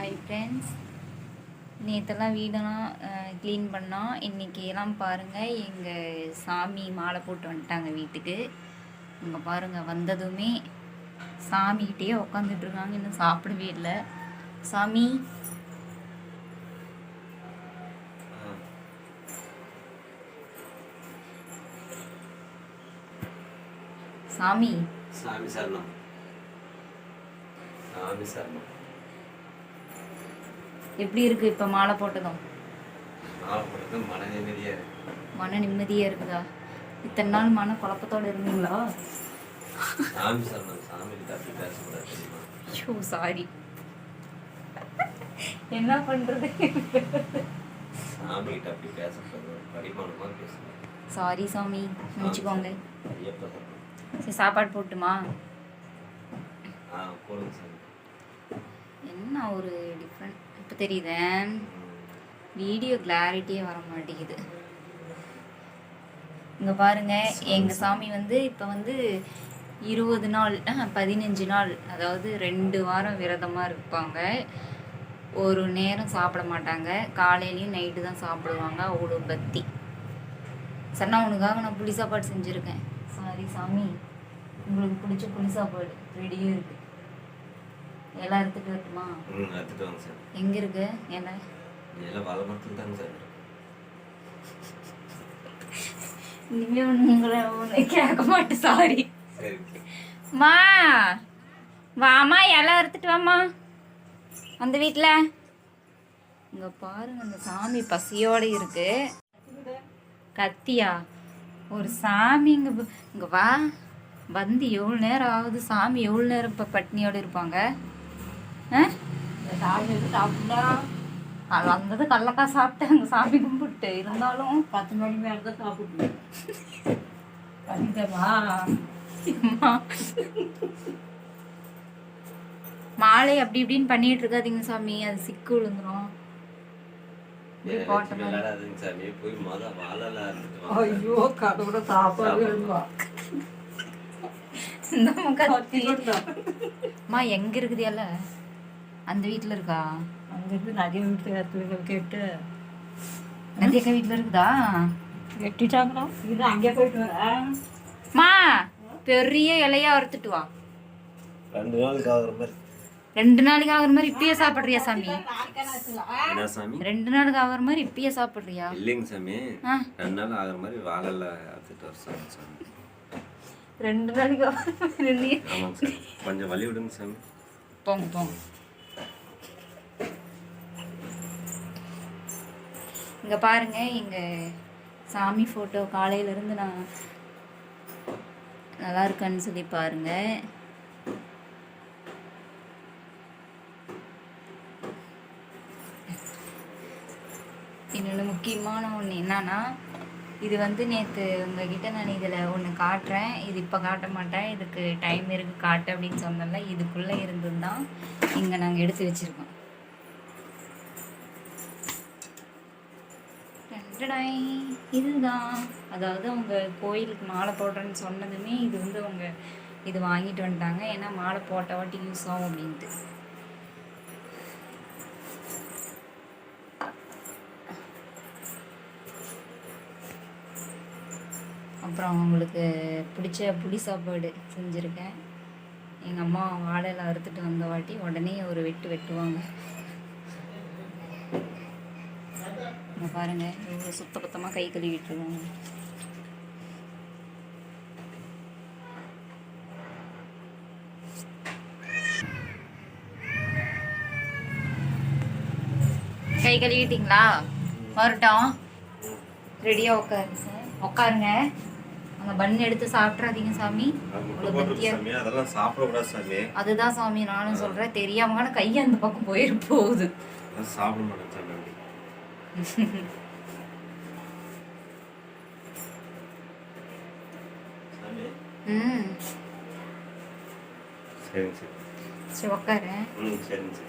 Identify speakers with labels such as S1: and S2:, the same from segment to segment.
S1: Hi friends நேற்றெல்லாம் வீடெல்லாம் clean பண்ணோம் இன்றைக்கி எல்லாம் பாருங்கள் எங்கள் சாமி மாலை போட்டு வந்துட்டாங்க வீட்டுக்கு. இங்கே பாருங்கள் வந்ததுமே சாமிக்கிட்டேயே உக்காந்துட்ருக்காங்க இன்னும் சாப்பிடவே இல்லை. சாமி? சாமி?
S2: சாமி சரணம். சாமி சரணம்.
S1: எப்படி இருக்கு இப்போ மாலை போட்டதும்?
S2: மன நிம்மதியா
S1: மன இருக்குதா? இத்தனை நாள் மன குழப்பத்தோட இருந்தீங்களா? ஐயோ சாரி என்ன பண்றது?
S2: சாமி அப்படி பேசக்கூடாது
S1: சாரி சாமி. நினச்சிக்கோங்க. சரி சாப்பாடு போட்டுமா? என்ன ஒரு டிஃப்ரெண்ட் இப்போ தெரியுதே? வீடியோ கிளாரிட்டியே வர மாட்டேங்குது இங்கே பாருங்க எங்கள் சாமி வந்து இப்போ வந்து இருபது நாள் பதினஞ்சு நாள் அதாவது ரெண்டு வாரம் விரதமாக இருப்பாங்க. ஒரு நேரம் சாப்பிட மாட்டாங்க. காலையிலையும் நைட்டு தான் சாப்பிடுவாங்க அவ்வளோ பக்தி. சன்னா உனக்காக நான் புளி சாப்பாடு செஞ்சுருக்கேன். சாரி சாமி. உங்களுக்கு பிடிச்ச புளி சாப்பாடு ரெடியாக இருக்கு. எல்லாம் எடுத்துட்டு வரட்டுமா?
S2: ம் எடுத்துட்டு வாங்க சார்.
S1: எங்கே இருக்கு? என்ன?
S2: எல்லாம் வள மரத்தில் தாங்க சார்.
S1: இனிமே உங்களை ஒன்று கேட்க மாட்டேன் சாரி. மா வாமா இலை அறுத்துட்டு வாம்மா அந்த வீட்டில் இங்கே பாருங்க அந்த சாமி பசியோடு இருக்கு. கத்தியா ஒரு சாமி இங்கே இங்கே வா. வந்து எவ்வளோ நேரம் ஆகுது? சாமி எவ்வளோ நேரம் இப்போ பட்னியோடு இருப்பாங்க? வந்தது கடலக்காய் சாப்பிட்டு அங்கே சாமி கும்பிட்டு இருந்தாலும்
S3: பத்து மணி மேலே தான் கண்டிப்பா
S1: அம்மா. மாலை அப்படி இப்படின்னு பண்ணிட்டு இருக்காதீங்க சாமி. அது சிக்கு விழுந்துரும்.
S3: ஐயோ கடவுள சாப்பாடு
S1: இந்த முகத்தி அம்மா எங்க இருக்குது இலை அந்த வீட்ல இருக்கா?
S3: அங்கிருந்து நிறைய வீட்டு இடத்துல கேட்டு.
S1: நந்தியக்கா வீட்ல இருக்குதா?
S3: வெட்டிட்டாங்களா? இது அங்கே போயிட்டு வரேன்
S1: மா பெரிய இலையா அறுத்துட்டு வா.
S2: ரெண்டு நாளுக்கு ஆகுற மாதிரி.
S1: ரெண்டு நாளைக்கு ஆகுற மாதிரி இப்பயே சாப்பிடுறியா சாமி?
S2: என்ன சாமி?
S1: ரெண்டு நாளுக்கு ஆகுற மாதிரி இப்பயே சாப்பிடுறியா?
S2: இல்லைங்க சாமி. ரெண்டு நாள் ஆகுற மாதிரி வாழல அறுத்துட்டு வர சாமி சாமி.
S1: ரெண்டு நாளைக்கு ஆகுற மாதிரி
S2: கொஞ்சம் வழி விடுங்க சாமி.
S1: போங்க போங்க. இங்கே பாருங்க எங்கள் சாமி ஃபோட்டோ காலையிலேருந்து நான் நல்லா இருக்கான்னு சொல்லி பாருங்க. இன்னொன்று முக்கியமான ஒன்று என்னன்னா இது வந்து நேற்று உங்ககிட்ட நான் இதில் ஒன்று காட்டுறேன். இது இப்போ காட்ட மாட்டேன். இதுக்கு டைம் இருக்குது காட்டு அப்படின்னு சொன்னல இதுக்குள்ளே இருந்து தான் இங்கே நாங்கள் எடுத்து வச்சுருக்கோம். டண்டடாய். இதுதான். அதாவது அவங்க கோயிலுக்கு மாலை போடுறேன்னு சொன்னதுமே இது வந்து அவங்க இது வாங்கிட்டு வந்துட்டாங்க. ஏன்னா மாலை போட்ட வாட்டி யூஸ் ஆகும் அப்படின்ட்டு. அப்புறம் அவங்களுக்கு பிடிச்ச புளி சாப்பாடு செஞ்சுருக்கேன். எங்கள் அம்மா வாழையில் அறுத்துட்டு வந்த வாட்டி உடனே ஒரு வெட்டு வெட்டுவாங்க. இங்க பாருங்க. எவ்வளோ சுத்த பத்தமாக கை கழுவிட்டு இருக்காங்க. கை கழுவிட்டீங்களா? வரட்டும். ரெடியாக உட்காருங்க உட்காருங்க. அந்த பன் எடுத்து சாப்பிட்றாதீங்க சாமி.
S2: அதெல்லாம் சாப்பிடக்கூடாது சாமி.
S1: அதுதான் சாமி நானும் சொல்கிறேன் தெரியாம கை அந்த பக்கம் போயிரு போகுது.
S2: சாப்பிட மாட்டேன்
S1: ம்
S2: சரிங்க சரி
S1: சரி உட்காரு
S2: ம் சரிங்க சரி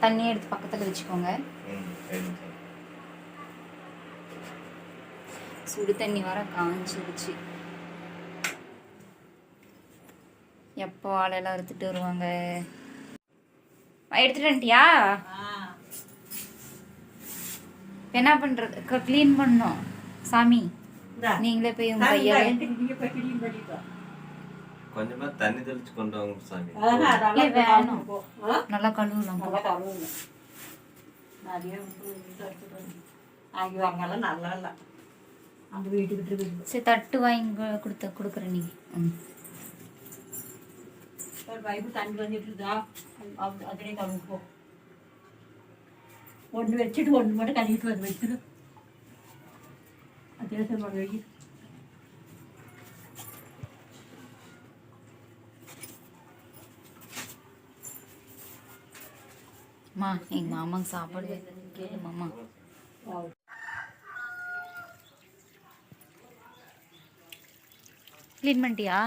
S1: தண்ணி எடுத்து பக்கத்தில் வச்சுக்கோங்க
S2: ம் சரிங்க சரி
S1: சுடு தண்ணி வர காஞ்சிருச்சு எப்போ வாழையெல்லாம் அறுத்துட்டு வருவாங்க எடுத்துட்டு வந்துட்டியா? என்ன பண்றது? க்ளீன் பண்ணோம் சாமி நீங்களே போய் உங்க கையால
S2: கொஞ்சமா தண்ணி தெளிச்சு கொண்டு வாங்க சாமி.
S1: நல்லா கழுவலாம் போ.
S3: ஆகி வாங்கலாம் நல்லா இல்லை. அந்த
S1: சரி தட்டு வாங்கி கொடுத்த கொடுக்குறேன் நீ. ம்.
S3: ஒரு பைப்பு தண்ணி வந்துட்டு இருக்கா அதிலே கழுவு போ ஒன்று வச்சுட்டு ஒன்று மட்டும் கழுவிட்டு வந்து வச்சுரு. அதே சார் வை
S1: அம்மா எங்க மாமாக்கு சாப்பாடு கேளு மாமா. க்ளீன் பண்ணிட்டியா?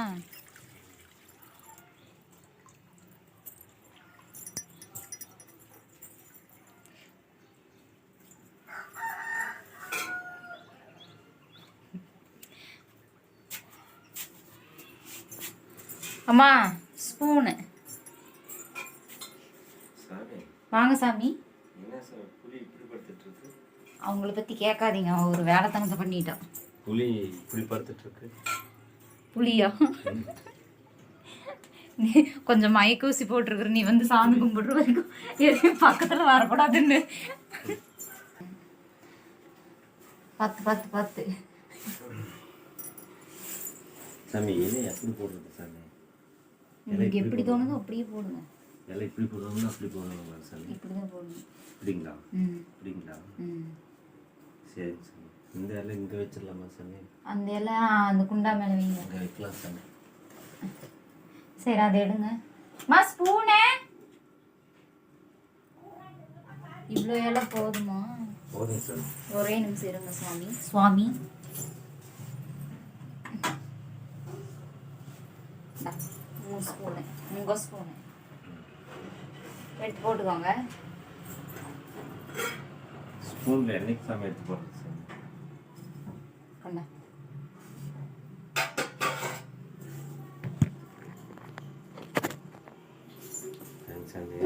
S1: அம்மா ஸ்பூனு. வாங்க சாமி.
S2: என்ன புலி
S1: அவங்கள பற்றி கேட்காதீங்க ஒரு வேலைத்தனத்தை பண்ணிட்டான்.
S2: புலி இப்படி படுத்துட்டு இருக்கு
S1: புளியா நீ கொஞ்சம் மயக்கூசி போட்டிருக்கிற நீ வந்து சாமி கும்பிடுற வரைக்கும் எதையும் பக்கத்தில் வரக்கூடாதுன்னு. பத்து பத்து பத்து
S2: சாமி இலை எப்படி போடுறது சாமி?
S1: உங்களுக்கு எப்படி தோணுதோ அப்படியே போடுங்க.
S2: இலை இப்படி போடுவாங்கன்னா அப்படி போடுவாங்களா சாமி.
S1: இப்படி தான் போடணும்.
S2: இப்படிங்களா
S1: ம்.
S2: இப்படிங்களா சரி சாமி இந்த இலை இங்கே வச்சிடலாமா சாமி?
S1: அந்த எல்லாம் அந்த குண்டா மேலே வைங்க.
S2: இங்கே வைக்கலாம் சாமி.
S1: சரி அதை எடுங்க. மா ஸ்பூனே. இவ்வளோ எல்லாம் போதுமா?
S2: போதும் சார்
S1: ஒரே நிமிஷம் இருங்க சுவாமி. சுவாமி இந்தா, மூணு ஸ்பூனு உங்க ஸ்பூனு எடுத்து போட்டுக்கோங்க.
S2: ஸ்பூனில் என்னைக்கு சாமி எடுத்து போடுறது சாமி? சாமி